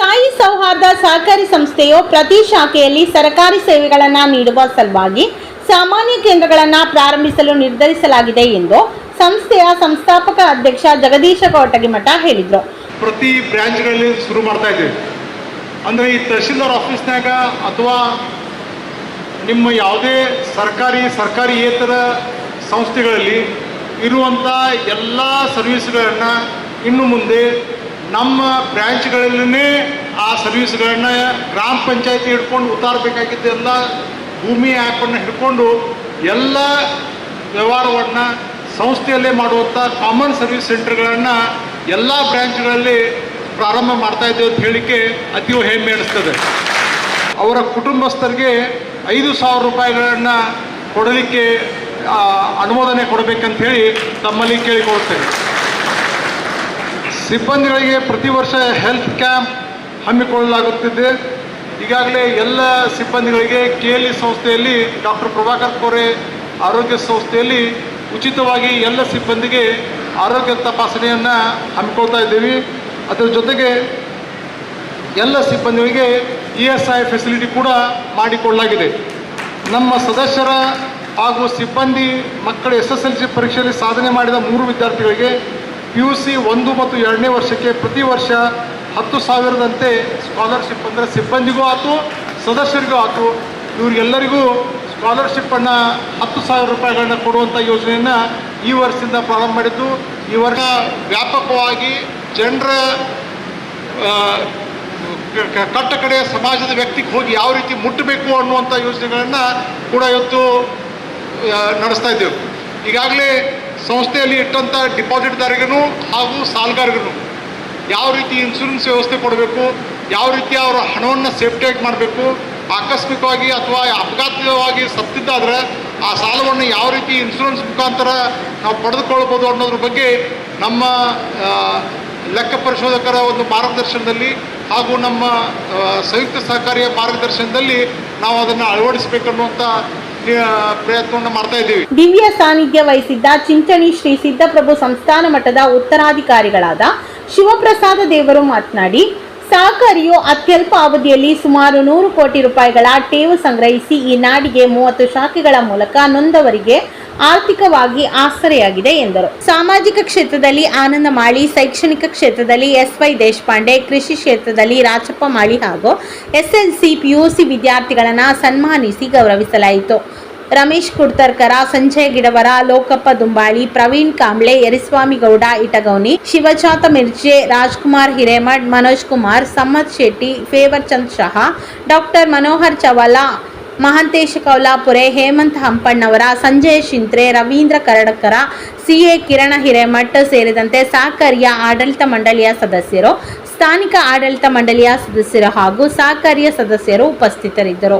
ಸಾಯಿ ಸೌಹಾರ್ದ ಸಹಕಾರಿ ಸಂಸ್ಥೆಯು ಪ್ರತಿ ಶಾಖೆಯಲ್ಲಿ ಸರ್ಕಾರಿ ಸೇವೆಗಳನ್ನು ನೀಡುವ ಸಲುವಾಗಿ ಸಾಮಾನ್ಯ ಕೇಂದ್ರಗಳನ್ನು ಪ್ರಾರಂಭಿಸಲು ನಿರ್ಧರಿಸಲಾಗಿದೆ ಎಂದು ಸಂಸ್ಥೆಯ ಸಂಸ್ಥಾಪಕ ಅಧ್ಯಕ್ಷ ಜಗದೀಶ ಕೋಟಗಿಮಠ ಹೇಳಿದರು. ಪ್ರತಿ ಬ್ರಾಂಚ್ಗಳಲ್ಲಿ ಶುರು ಮಾಡ್ತಾ ಇದ್ದೀವಿ. ಅಂದರೆ ಈ ತಹಶೀಲ್ದಾರ್ ಆಫೀಸ್ನಾಗ ಅಥವಾ ನಿಮ್ಮ ಯಾವುದೇ ಸರ್ಕಾರಿ ಸರ್ಕಾರಿಯೇತರ ಸಂಸ್ಥೆಗಳಲ್ಲಿ ಇರುವಂಥ ಎಲ್ಲ ಸರ್ವಿಸ್ಗಳನ್ನು ಇನ್ನು ಮುಂದೆ ನಮ್ಮ ಬ್ರ್ಯಾಂಚ್ಗಳಲ್ಲೇ ಆ ಸರ್ವಿಸ್ಗಳನ್ನ ಗ್ರಾಮ ಪಂಚಾಯತಿ ಹಿಡ್ಕೊಂಡು ಉತ್ತಾರಬೇಕಾಗಿದ್ದೆಲ್ಲ ಭೂಮಿ ಆ್ಯಪನ್ನು ಹಿಡ್ಕೊಂಡು ಎಲ್ಲ ವ್ಯವಹಾರವನ್ನು ಸಂಸ್ಥೆಯಲ್ಲೇ ಮಾಡುವಂಥ ಕಾಮನ್ ಸರ್ವಿಸ್ ಸೆಂಟರ್ಗಳನ್ನು ಎಲ್ಲ ಬ್ರ್ಯಾಂಚ್ಗಳಲ್ಲಿ ಪ್ರಾರಂಭ ಮಾಡ್ತಾ ಇದ್ದೇವೆ ಅಂತ ಹೇಳಿಕೆ ಅತೀವ ಹೆಮ್ಮೆ ಅನಿಸ್ತದೆ ಅವರ ಕುಟುಂಬಸ್ಥರಿಗೆ ಐದು ಸಾವಿರ ರೂಪಾಯಿಗಳನ್ನು ಕೊಡಲಿಕ್ಕೆ ಅನುಮೋದನೆ ಕೊಡಬೇಕಂತ ಹೇಳಿ ತಮ್ಮಲ್ಲಿ ಕೇಳಿಕೊಳ್ತೇವೆ ಸಿಬ್ಬಂದಿಗಳಿಗೆ ಪ್ರತಿ ವರ್ಷ ಹೆಲ್ತ್ ಕ್ಯಾಂಪ್ ಹಮ್ಮಿಕೊಳ್ಳಲಾಗುತ್ತಿದೆ. ಈಗಾಗಲೇ ಎಲ್ಲ ಸಿಬ್ಬಂದಿಗಳಿಗೆ ಕೆ ಎಲ್ ಇ ಸಂಸ್ಥೆಯಲ್ಲಿ ಡಾಕ್ಟರ್ ಪ್ರಭಾಕರ್ ಕೋರೆ ಆರೋಗ್ಯ ಸಂಸ್ಥೆಯಲ್ಲಿ ಉಚಿತವಾಗಿ ಎಲ್ಲ ಸಿಬ್ಬಂದಿಗೆ ಆರೋಗ್ಯ ತಪಾಸಣೆಯನ್ನು ಹಮ್ಮಿಕೊಳ್ತಾ ಇದ್ದೀವಿ. ಅದರ ಜೊತೆಗೆ ಎಲ್ಲ ಸಿಬ್ಬಂದಿಗಳಿಗೆ ಇ ಎಸ್ ಐ ಫೆಸಿಲಿಟಿ ಕೂಡ ಮಾಡಿಕೊಳ್ಳಲಾಗಿದೆ. ನಮ್ಮ ಸದಸ್ಯರ ಹಾಗೂ ಸಿಬ್ಬಂದಿ ಮಕ್ಕಳ ಎಸ್ ಎಸ್ ಎಲ್ ಸಿ ಪರೀಕ್ಷೆಯಲ್ಲಿ ಸಾಧನೆ ಮಾಡಿದ ಮೂರು ವಿದ್ಯಾರ್ಥಿಗಳಿಗೆ ಪಿ ಯು ಸಿ ಒಂದು ಮತ್ತು ಎರಡನೇ ವರ್ಷಕ್ಕೆ ಪ್ರತಿ ವರ್ಷ ಹತ್ತು ಸಾವಿರದಂತೆ ಸ್ಕಾಲರ್ಶಿಪ್ ಅಂದರೆ ಸಿಬ್ಬಂದಿಗೂ ಆಯಿತು ಸದಸ್ಯರಿಗೂ ಆಯಿತು ಇವರಿಗೆಲ್ಲರಿಗೂ ಸ್ಕಾಲರ್ಶಿಪ್ಪನ್ನು ಹತ್ತು ಸಾವಿರ ರೂಪಾಯಿಗಳನ್ನ ಕೊಡುವಂಥ ಯೋಜನೆಯನ್ನು ಈ ವರ್ಷದಿಂದ ಪ್ರಾರಂಭ ಮಾಡಿದ್ದು. ಈ ವರ್ಷ ವ್ಯಾಪಕವಾಗಿ ಜನರ ಕಟ್ಟ ಕಡೆ ಸಮಾಜದ ವ್ಯಕ್ತಿಗೆ ಹೋಗಿ ಯಾವ ರೀತಿ ಮುಟ್ಟಬೇಕು ಅನ್ನುವಂಥ ಯೋಜನೆಗಳನ್ನು ಕೂಡ ಇವತ್ತು ನಡೆಸ್ತಾ ಇದ್ದೇವೆ. ಈಗಾಗಲೇ ಸಂಸ್ಥೆಯಲ್ಲಿ ಇಟ್ಟಂಥ ಡಿಪಾಸಿಟ್ದಾರಿಗೂ ಹಾಗೂ ಸಾಲಗಾರರಿಗೂ ಯಾವ ರೀತಿ ಇನ್ಶೂರೆನ್ಸ್ ವ್ಯವಸ್ಥೆ ಕೊಡಬೇಕು, ಯಾವ ರೀತಿ ಅವರ ಹಣವನ್ನು ಸೇಫ್ಟಿಯಾಗಿ ಮಾಡಬೇಕು, ಆಕಸ್ಮಿಕವಾಗಿ ಅಥವಾ ಅಪಘಾತವಾಗಿ ಸತ್ತಿದ್ದಾದರೆ ಆ ಸಾಲವನ್ನು ಯಾವ ರೀತಿ ಇನ್ಶೂರೆನ್ಸ್ ಮುಖಾಂತರ ನಾವು ಪಡೆದುಕೊಳ್ಬೋದು ಅನ್ನೋದ್ರ ಬಗ್ಗೆ ನಮ್ಮ ಲೆಕ್ಕ ಪರಿಶೋಧಕರ ಒಂದು ಮಾರ್ಗದರ್ಶನದಲ್ಲಿ ಹಾಗೂ ನಮ್ಮ ಸಂಯುಕ್ತ ಸಹಕಾರಿಯ ಮಾರ್ಗದರ್ಶನದಲ್ಲಿ ನಾವು ಅದನ್ನು ಅಳವಡಿಸಬೇಕನ್ನುವಂಥ ಪ್ರಯತ್ನವನ್ನು ಮಾಡ್ತಾ ಇದ್ದೀವಿ. ದಿವ್ಯ ಸಾನ್ನಿಧ್ಯ ವಹಿಸಿದ್ದ ಚಿಂಚಣಿ ಶ್ರೀ ಸಿದ್ದಪ್ರಭು ಸಂಸ್ಥಾನ ಮಠದ ಉತ್ತರಾಧಿಕಾರಿಗಳಾದ ಶಿವಪ್ರಸಾದ ದೇವರು ಮಾತನಾಡಿ, ಸಹಕಾರಿಯು ಅತ್ಯಲ್ಪ ಅವಧಿಯಲ್ಲಿ ಸುಮಾರು ನೂರು ಕೋಟಿ ರೂಪಾಯಿಗಳ ಠೇವು ಸಂಗ್ರಹಿಸಿ ಈ ನಾಡಿಗೆ ಮೂವತ್ತು ಶಾಖೆಗಳ ಮೂಲಕ ನೊಂದವರಿಗೆ ಆರ್ಥಿಕವಾಗಿ ಆಸರೆಯಾಗಿದೆ ಎಂದರು. ಸಾಮಾಜಿಕ ಕ್ಷೇತ್ರದಲ್ಲಿ ಆನಂದ ಮಾಳಿ, ಶೈಕ್ಷಣಿಕ ಕ್ಷೇತ್ರದಲ್ಲಿ ಎಸ್ ವೈ ದೇಶಪಾಂಡೆ, ಕೃಷಿ ಕ್ಷೇತ್ರದಲ್ಲಿ ರಾಚಪ್ಪ ಮಾಳಿ ಹಾಗೂ ಎಸ್ಎಲ್ಸಿ ಪಿಯುಸಿ ವಿದ್ಯಾರ್ಥಿಗಳನ್ನು ಸನ್ಮಾನಿಸಿ ಗೌರವಿಸಲಾಯಿತು. Ramesh Kudtarkar, Sanjay Gidavar, Lokappa Dumbali, Praveen Kamble, Yariswamy Gowda, Itagouni Shivachata Mirje, Rajkumar Hiremath, Manoj Kumar ಸಮ್ಮತ್ Shetty, favour Chand Shah, doctor Manohar Chavala Mahantesh Kaulapure, Hemant Hampannavar, Sanjay Shintre, Ravindra Karadakar, CA Kiran Hiremath ಸೇರಿದಂತೆ ಸಹಕಾರಿಯ ಆಡಳಿತ ಮಂಡಳಿಯ ಸದಸ್ಯರು, ಸ್ಥಾನಿಕ ಆಡಳಿತ ಮಂಡಳಿಯ ಸದಸ್ಯರು ಹಾಗೂ ಸಹಕಾರಿಯ ಸದಸ್ಯರು ಉಪಸ್ಥಿತರಿದ್ದರು.